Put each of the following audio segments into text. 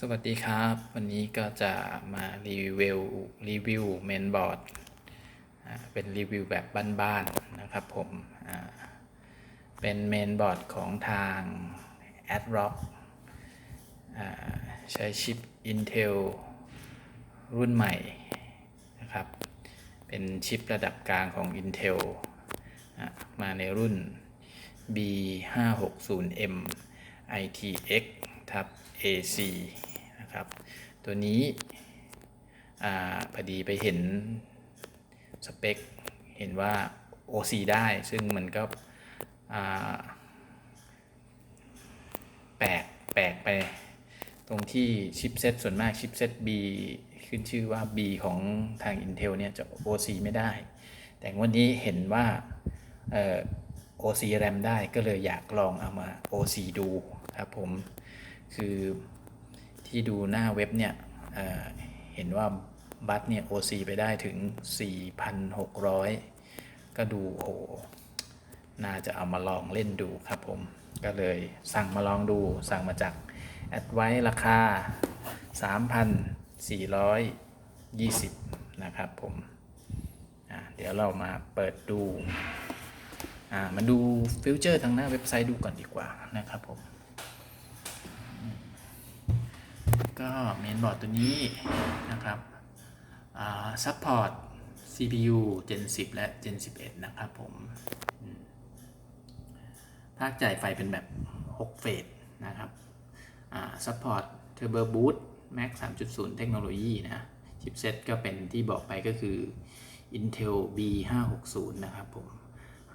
สวัสดีครับ วันนี้ก็จะมารีวิวรีวิวเมนบอร์ดเป็นรีวิวแบบบ้านๆนะครับผมเป็นเมนบอร์ดของทาง a d r o c k ใช้ชิป Intel รุ่นใหม่นะครับ เป็นชิประดับกลางของ Intel มาในรุ่น B560M ITX ทับ AC นะครับ ตัวนี้อพอดีไปเห็นสเปค เห็นว่า OC ได้ซึ่งมันก็แปลกแปลกไป ตรงที่ชิปเซตส่วนมากชิปเซต B ขึ้นชื่อว่า B ของทาง Intel เนี่ยจะ OC ไม่ได้ แต่วันนี้เห็นว่าเอ่อ OC RAM ได้ก็เลยอยากลองเอามา OC ดูครับผม คือที่ดูหน้าเว็บเนี่ยเเห็นว่าบัตเนี่ย OC ไปได้ถึง 4,600 ก็ดูโห น่าจะเอามาลองเล่นดูครับผม ก็เลยสั่งมาลองดูสั่งมาจากแอดไว้ราคา 3,420 นะครับผมเดี๋ยวเรามาเปิดดู มาดูฟิวเจอร์ทางหน้าเว็บไซต์ดูก่อนดีกว่านะครับผม ก็เมนบอร์ดตัวนี้นะครับซัพพอร์ต CPU Gen 10 และ Gen 11 นะครับผมภาคจ่ายไฟเป็นแบบ 6 เฟสนะครับซัพพอร์ต Turbo Boost Max 3.0 เทคโนโลยีนะชิปเซ็ตก็เป็นที่บอกไปก็คือ Intel B560 นะครับผม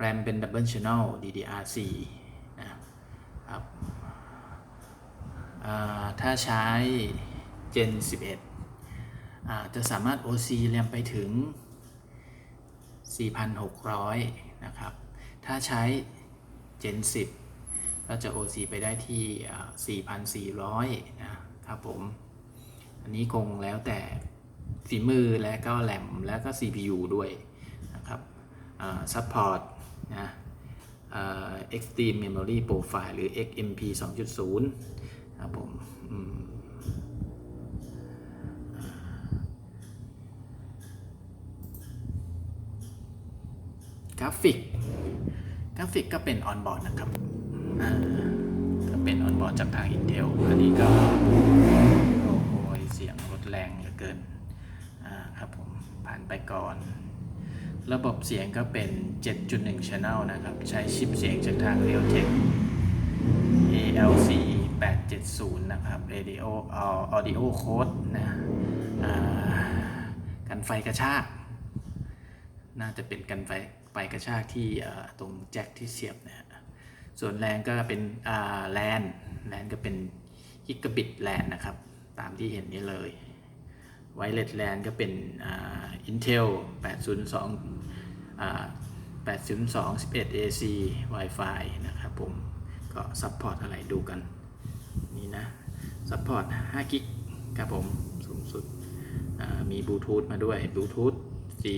RAM เป็น Double Channel DDR4 นะครับ ถ้าใช้ Gen 11อจะสามารถ OC RAM ไปถึง 4,600 นะครับ ถ้าใช้ Gen 10 ก็จะ OC ไปได้ที่อ่า4,400 นะครับผม อันนี้คงแล้วแต่ฝีมือและก็แรมและก็ CPU ด้วยนะครับซัพพอร์ตนะ Extreme Memory Profile หรือ XMP 2.0 ครับผมกราฟิก กราฟิกก็เป็นออนบอร์ดนะครับก็เป็นออนบอร์ดจากทาง Intel อันนี้ก็ โอ้โหเสียงรถแรงเหลือเกินครับผม ผ่านไปก่อน ระบบเสียงก็เป็น 7.1 Channel นะครับ ใช้ชิปเสียงจากทาง Realtek ALC 870 นะครับ Radio Audio Code นะกันไฟกระชาก น่าจะเป็นกันไฟไฟกระชากที่ตรงแจ็คที่เสียบนะฮะส่วนแลนก็เป็นแลนแลนก็เป็นกิกะบิตแลนนะครับ ตามที่เห็นนี้เลยไวเลสแลนก็เป็นอ่า Intel 802อ่า802 11 AC Wi-Fi นะครับผม ก็ซัพพอร์ตอะไรดูกัน นี่นะซัพพอร์ต5กิกครับผมสูงสุดมีบลูทูธมาด้วยบลูทูธ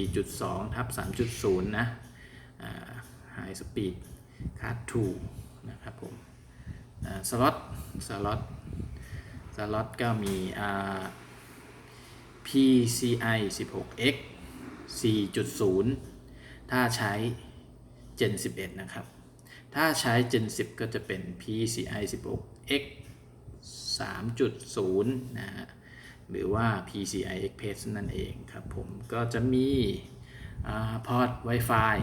4.2ทับ3.0 นะไฮสปีดคาร์ด2นะครับผมสล็อตสล็อตสล็อตก็มีอ่า PCI 16X 4.0 ถ้าใช้ Gen 11 นะครับ ถ้าใช้ Gen 10 ก็จะเป็น PCI 16X 3.0 นะฮะหรือว่า PCI Express นั่นเองครับผมก็จะมีพอร์ต Wi-Fi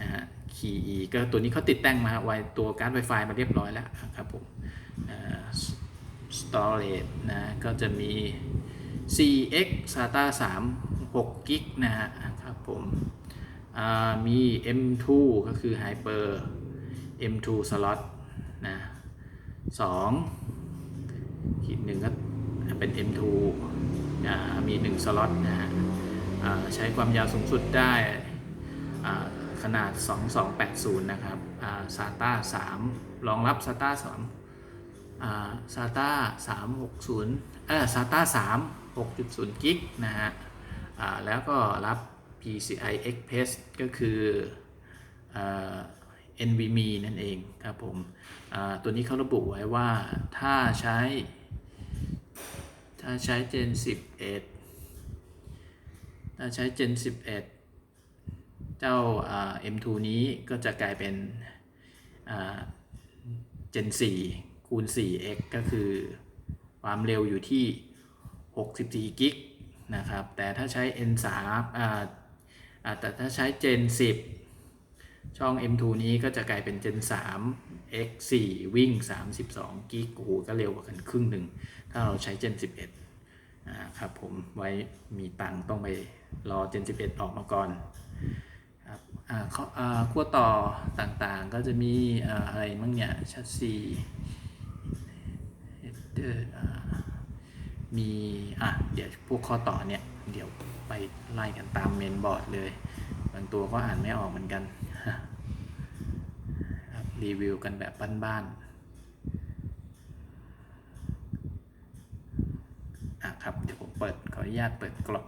นะฮะ Key ก็ตัวนี้เขาติดตั้งมาไว้ตัวการ์ด Wi-Fi มาเรียบร้อยแล้วครับผม storage นะก็จะมี CX SATA 3 6กิกนะฮะครับผมมี M2 ก็คือ Hyper M2 slot นะ2 ขีดหนึ่งก็เป็น M2 มี 1 สล็อตนะฮะใช้ความยาวสูงสุดได้ขนาด 2280 นะครับ SATA 3 รองรับ SATA 3 SATA 360เออ SATA 3 6.0 กิกนะฮะแล้วก็รับ PCI Express ก็คือ NVMe นั่นเองครับผมตัวนี้เขาระบุไว้ว่าถ้าใช้ ถ้าใช้ Gen 11 ถ้าใช้ Gen 11 เจ้าอ่า M2 นี้ก็จะกลายเป็น Gen 4 คูณ 4x ก็คือความเร็วอยู่ที่ 64 กิกนะครับ แต่ถ้าใช้ N3 อ่าอ่าแต่ถ้าใช้ Gen 10 ช่อง M2 นี้ก็จะกลายเป็น Gen 3 X 4 วิ่ง 32 กิกโอ้โหก็เร็วกว่ากันครึ่งหนึ่ง ถ้าเราใช้ Gen 11อ่าครับผมไว้มีตังต้องไปรอ Gen 11 ออกมาก่อนครับอ่าข้ออ่าขั้วต่อต่างๆก็จะมีอ่าอะไรบ้างเนี่ยชัดซีเดอร์มี อะ เดี๋ยวพวกข้อต่อเนี่ย เดี๋ยวไปไล่กันตามเมนบอร์ดเลย บางตัวก็อ่านไม่ออกเหมือนกัน รับรีวิวกันแบบบ้านๆอะครับเดี๋ยวผมเปิดขออนุญาตเปิดกล่อง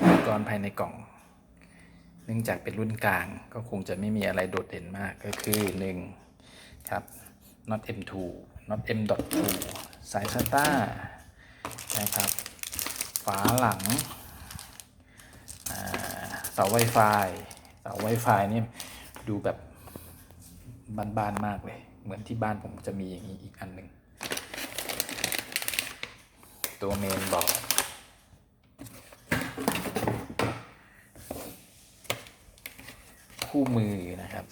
อุปกรณ์ภายในกล่อง เนื่องจากเป็นรุ่นกลางก็คงจะไม่มีอะไรโดดเด่นมากก็คือ 1 ครับ not m2 not m.2 สาย SATA นะครับ ฝาหลังเสา Wi-Fi เสา Wi-Fi นี่ดูแบบบ้านๆมากเลย เหมือนที่บ้านผมจะมีอย่างนี้อีกอันหนึ่งตัวเมนบอร์ดคู่มือนะครับ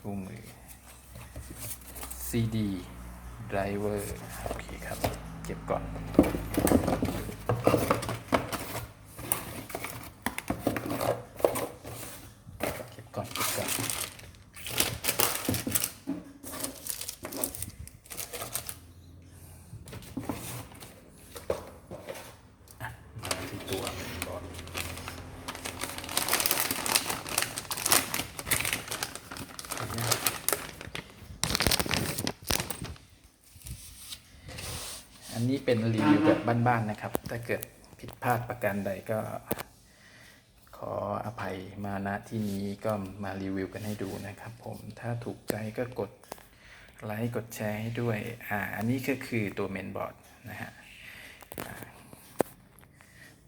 คู่มือ ไดรเวอร์โอเคครับ เก็บก่อน เก็บก่อน เก็บก่อน อะมาที่ตัวเมนบอร์ด อันนี้ เป็นรีวิวแบบบ้านๆนะครับ ถ้าเกิดผิดพลาดประการใดก็ ขออภัยมาณที่นี้ก็มารีวิวกันให้ดูนะครับผมถ้าถูกใจก็กดไลค์กดแชร์ให้ด้วย อ่า อันนี้ก็คือตัวเมนบอร์ดนะฮะ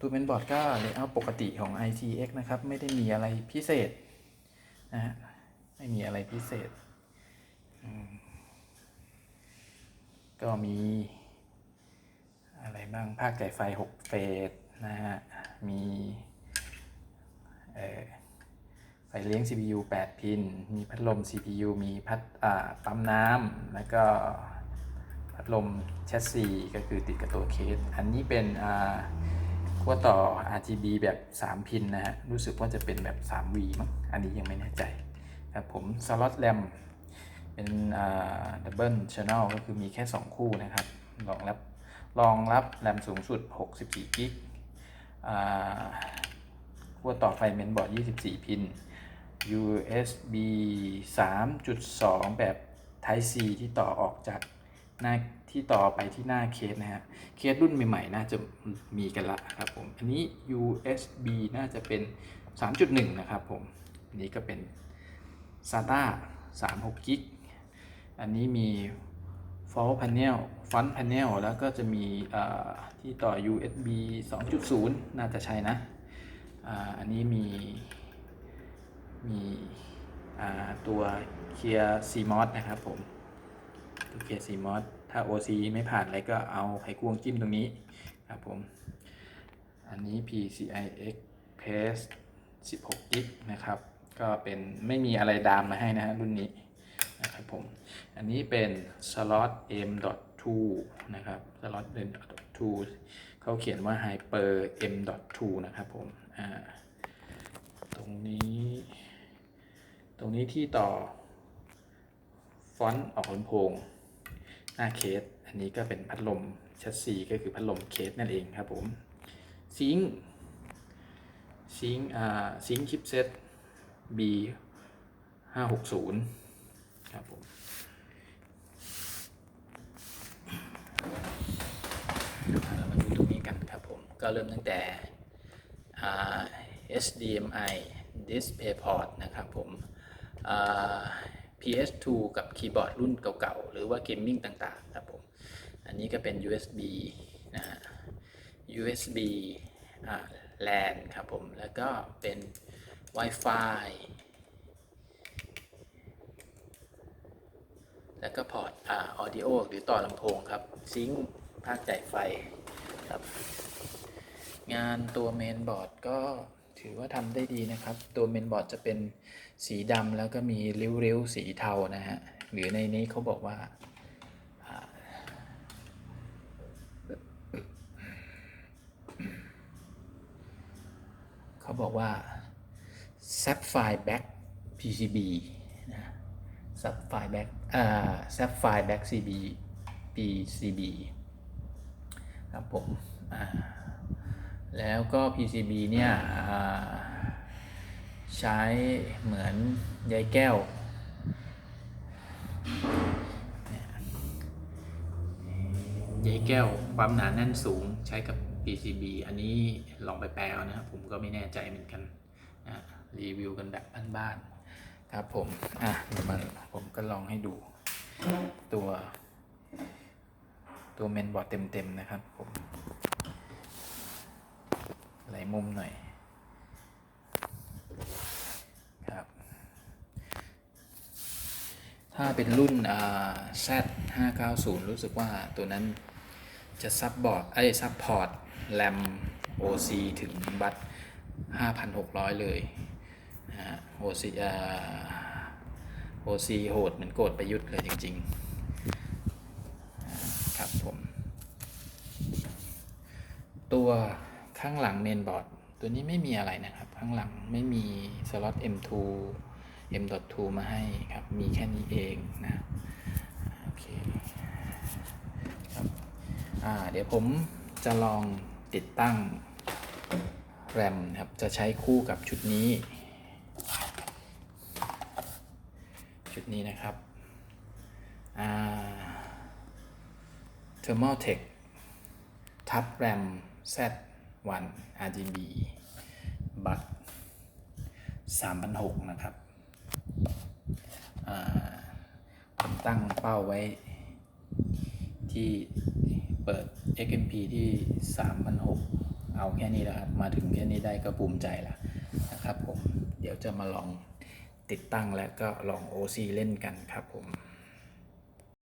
ตัวเมนบอร์ดก็เลเยอร์ปกติของ ITX นะครับ ไม่ได้มีอะไรพิเศษนะฮะ ไม่มีอะไรพิเศษ ก็มี อะไรบ้างภาคจ่ายไฟ 6 เฟสนะฮะ มีเอ่อไฟเลี้ยง CPU 8 พิน มีพัดลม CPU มีพัดอ่าปั๊มน้ำแล้วก็พัดลมแชสซีก็คือติดกับตัวเคส อันนี้เป็นอ่าขั้วต่อ RGB แบบ 3 พินนะฮะ รู้สึกว่าจะเป็นแบบ 3V มั้งอันนี้ยังไม่แน่ใจครับผมสล็อตแรมเป็นดับเบิลช n น e l ก็คือมีแค่ 2 คู่นะครับรองรับ รองรับแรมสูงสุด 64 กิกขั้วต่อไฟเมนบอร์ด 24 พิน USB 3.2 แบบ Type C ที่ต่อออกจากหน้าที่ต่อไปที่หน้าเคสนะฮะ เคสรุ่นใหม่ๆ น่าจะมีกันละครับผม อันนี้ USB น่าจะเป็น 3.1 นะครับผม อันนี้ก็เป็น SATA 36 กิก อันนี้มี front panel front panel แล้วก็จะมีที่ต่อ USB 2.0 น่าจะใช่นะอันนี้มีมีตัวเคลียร์ CMOS นะครับผมตัวเคลียร์ CMOS ถ้า OC ไม่ผ่านอะไรก็เอาไขควงจิ้มตรงนี้ครับผม อันนี้ PCI Express 16กิกนะครับ ก็เป็นไม่มีอะไรดามมาให้นะฮะรุ่นนี้ นะครับผม อันนี้เป็น slot m.2 นะครับ slot m.2 เขาเขียนว่า hyper m.2 นะครับผม อ่า ตรงนี้ ตรงนี้ที่ต่อ ฟอนต์ออกลำโพง หน้าเคส อันนี้ก็เป็นพัดลมชัสซีก็คือพัดลมเคสนั่นเองครับผม ซิงซิงอ่า ซิงชิปเซต B 560ครับผม เรามาดูตรงนี้กันครับผม ก็เริ่มตั้งแต่ HDMI DisplayPort นะครับผม PS2 กับคีย์บอร์ดรุ่นเก่าๆ หรือว่าเกมมิ่งต่างๆ ครับผม อันนี้ก็เป็น USB นะฮะ USB LAN ครับผม แล้วก็เป็น Wi-Fi แล้วก็พอร์ตอ่า audio หรือต่อลำโพงครับซิงค์ ภาคจ่ายไฟครับ งานตัวเมนบอร์ดก็ถือว่าทำได้ดีนะครับ ตัวเมนบอร์ดจะเป็นสีดำแล้วก็มีริ้วๆสีเทานะฮะ หรือในนี้เขาบอกว่าเขาบอกว่า Sapphire Back PCB นะ Sapphire Back อ่า Sapphire Back CB PCB ครับผมแล้วก็ PCB เนี่ยใช้เหมือนใยแก้ว ใยแก้วความหนาแน่นสูงใช้กับ PCB อันนี้ลองไปแปลนะครับผมก็ไม่แน่ใจเหมือนกันนะรีวิวกันแบบบ้านๆครับผม อะเดี๋ยวมาผมก็ลองให้ดูตัว ตัวเมนบอร์ดเต็ม ๆ นะครับผมหลายมุมหน่อยครับ ถ้าเป็นรุ่นอ่า Z 590รู้สึกว่าตัวนั้นจะซับบอร์ดไอ้ซับพอร์ตแรม OC ถึงบัต5,600 เลยนะฮะ OC อ่า OC โหดเหมือนโกดประยุทธ์เลยจริง ๆ ครับผม ตัวข้างหลังเมนบอร์ดตัวนี้ไม่มีอะไรนะครับ ข้างหลังไม่มีสล็อต M2 M.2 มาให้ครับ มีแค่นี้เองนะโอเคครับอ่าเดี๋ยวผมจะลองติดตั้งแรมครับ จะใช้คู่กับชุดนี้ ชุดนี้นะครับ อ่า Thermaltake ทับ RAM Z1 RGB บัต3,600นะครับ ผมตั้งเป้าไว้ที่เปิด XMP ที่3,600เอาแค่นี้แหละครับ มาถึงแค่นี้ได้ก็ภูมิใจแล้วนะครับผม เดี๋ยวจะมาลองติดตั้งและก็ลอง OC เล่นกันครับผม